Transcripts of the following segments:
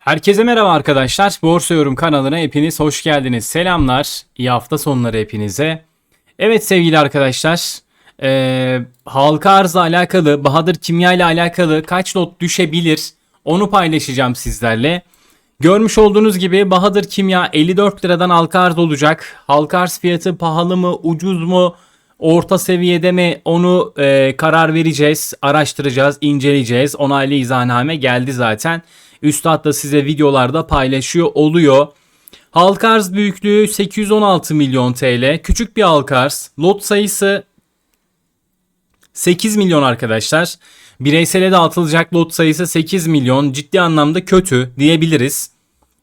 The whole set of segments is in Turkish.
Herkese merhaba arkadaşlar. Borsa Yorum kanalına hepiniz hoş geldiniz. Selamlar. İyi hafta sonları hepinize. Evet sevgili arkadaşlar. Ee, halka arzla alakalı, Bahadır Kimya ile alakalı kaç lot düşebilir onu paylaşacağım sizlerle. Görmüş olduğunuz gibi Bahadır Kimya 54 liradan halka arz olacak. Halka arz fiyatı pahalı mı, ucuz mu, orta seviyede mi onu e, karar vereceğiz, araştıracağız, inceleyeceğiz. Onaylı izahname geldi zaten. Üstad da size videolarda paylaşıyor oluyor. Halka arz büyüklüğü 816 milyon TL. Küçük bir halka arz. Lot sayısı 8 milyon arkadaşlar. Bireysele dağıtılacak lot sayısı 8 milyon. Ciddi anlamda kötü diyebiliriz.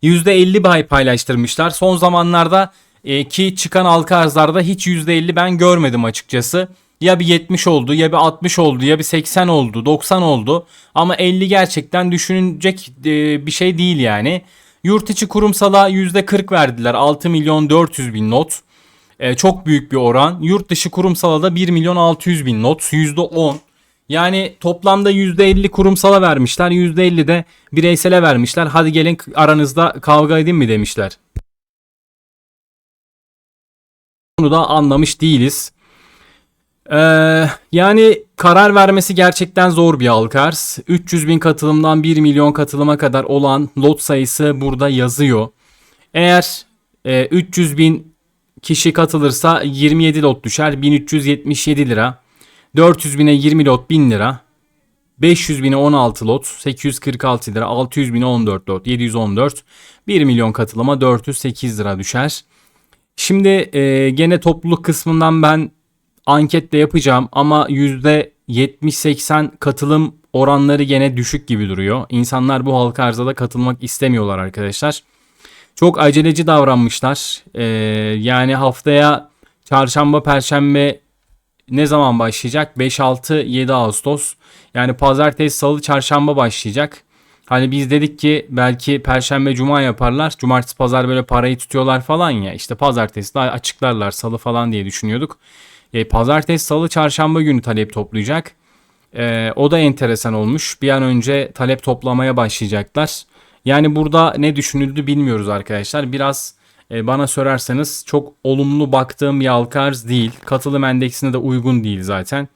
%50 bay paylaştırmışlar. Son zamanlarda e, ki çıkan halka arzlarda hiç %50 ben görmedim açıkçası. Ya bir 70 oldu ya bir 60 oldu ya bir 80 oldu 90 oldu. Ama 50 gerçekten düşünecek e, bir şey değil yani. Yurt içi kurumsala %40 verdiler 6 milyon 400 bin not. E, çok büyük bir oran. Yurt dışı kurumsala da 1 milyon 600 bin not %10. Yani toplamda %50 kurumsala vermişler. %50 de bireysele vermişler. Hadi gelin aranızda kavga edin mi demişler. Bunu da anlamış değiliz. Ee, yani karar vermesi gerçekten zor bir halka arz. 300 bin katılımdan 1 milyon katılıma kadar olan lot sayısı burada yazıyor. Eğer e, 300 bin kişi katılırsa 27 lot düşer 1377 lira. 400 bine 20 lot 1000 lira. 500 bine 16 lot 846 lira. 600 bine 14 lot 714. 1 milyon katılıma 408 lira düşer. Şimdi e, gene topluluk kısmından ben anket de yapacağım ama %70-80 katılım oranları gene düşük gibi duruyor. İnsanlar bu halka arza da katılmak istemiyorlar arkadaşlar. Çok aceleci davranmışlar. Ee, yani haftaya çarşamba, perşembe ne zaman başlayacak? 5, 6, 7 Ağustos. Yani pazartesi, salı, çarşamba başlayacak. Hani biz dedik ki belki perşembe, cuma yaparlar. Cumartesi, pazar böyle parayı tutuyorlar falan ya. İşte pazartesi de açıklarlar salı falan diye düşünüyorduk. E, pazartesi, salı, çarşamba günü talep toplayacak. E, o da enteresan olmuş. Bir an önce talep toplamaya başlayacaklar. Yani burada ne düşünüldü bilmiyoruz arkadaşlar. Biraz e, bana sorarsanız çok olumlu baktığım bir halka arz değil. Katılım endeksine de uygun değil zaten.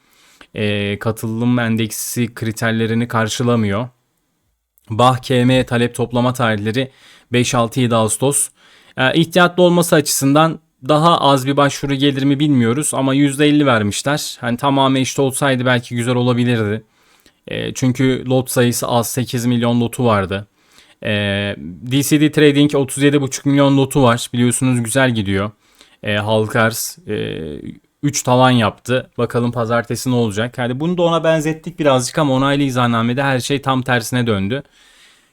E, katılım endeksi kriterlerini karşılamıyor. Bah KM talep toplama tarihleri 5-6-7 Ağustos. E, ihtiyatlı olması açısından daha az bir başvuru gelir mi bilmiyoruz ama %50 vermişler. Hani tamamı eşit olsaydı belki güzel olabilirdi. E, çünkü lot sayısı az 8 milyon lotu vardı. E, DCD Trading 37,5 milyon lotu var. Biliyorsunuz güzel gidiyor. E, Halkars e, 3 tavan yaptı. Bakalım pazartesi ne olacak. Yani bunu da ona benzettik birazcık ama onaylı izahnamede her şey tam tersine döndü.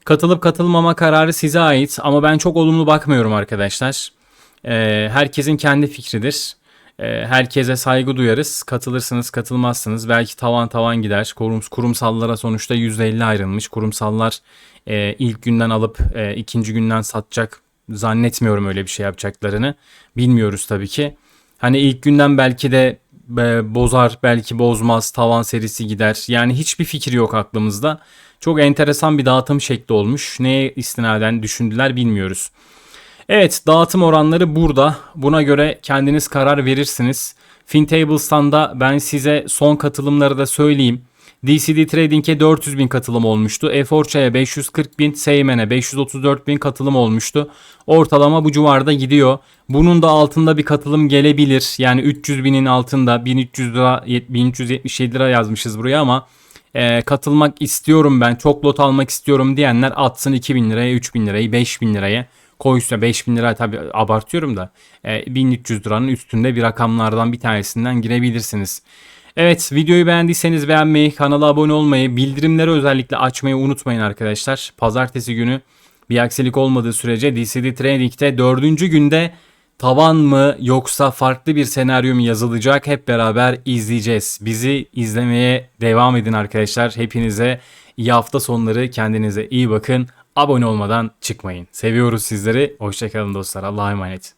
Katılıp katılmama kararı size ait ama ben çok olumlu bakmıyorum arkadaşlar. Ee, herkesin kendi fikridir. Ee, herkese saygı duyarız. Katılırsınız, katılmazsınız. Belki tavan tavan gider. Kurum, kurumsallara sonuçta %50 ayrılmış. Kurumsallar e, ilk günden alıp e, ikinci günden satacak. Zannetmiyorum öyle bir şey yapacaklarını. Bilmiyoruz tabii ki. Hani ilk günden belki de e, bozar, belki bozmaz. Tavan serisi gider. Yani hiçbir fikir yok aklımızda. Çok enteresan bir dağıtım şekli olmuş. Neye istinaden düşündüler bilmiyoruz. Evet dağıtım oranları burada. Buna göre kendiniz karar verirsiniz. FinTables'tan da ben size son katılımları da söyleyeyim. DCD Trading'e 400 bin katılım olmuştu. Eforça'ya 540 bin, Seymen'e 534 bin katılım olmuştu. Ortalama bu civarda gidiyor. Bunun da altında bir katılım gelebilir. Yani 300 binin altında 1300 lira 1377 lira yazmışız buraya ama e, katılmak istiyorum ben çok lot almak istiyorum diyenler atsın 2000 liraya 3000 lirayı 5000 liraya koysa 5000 lira tabi abartıyorum da e, 1300 liranın üstünde bir rakamlardan bir tanesinden girebilirsiniz. Evet videoyu beğendiyseniz beğenmeyi, kanala abone olmayı, bildirimleri özellikle açmayı unutmayın arkadaşlar. Pazartesi günü bir aksilik olmadığı sürece DCD Trading'de dördüncü günde tavan mı yoksa farklı bir senaryo mu yazılacak hep beraber izleyeceğiz. Bizi izlemeye devam edin arkadaşlar. Hepinize iyi hafta sonları kendinize iyi bakın. Abone olmadan çıkmayın. Seviyoruz sizleri. Hoşçakalın dostlar. Allah'a emanet.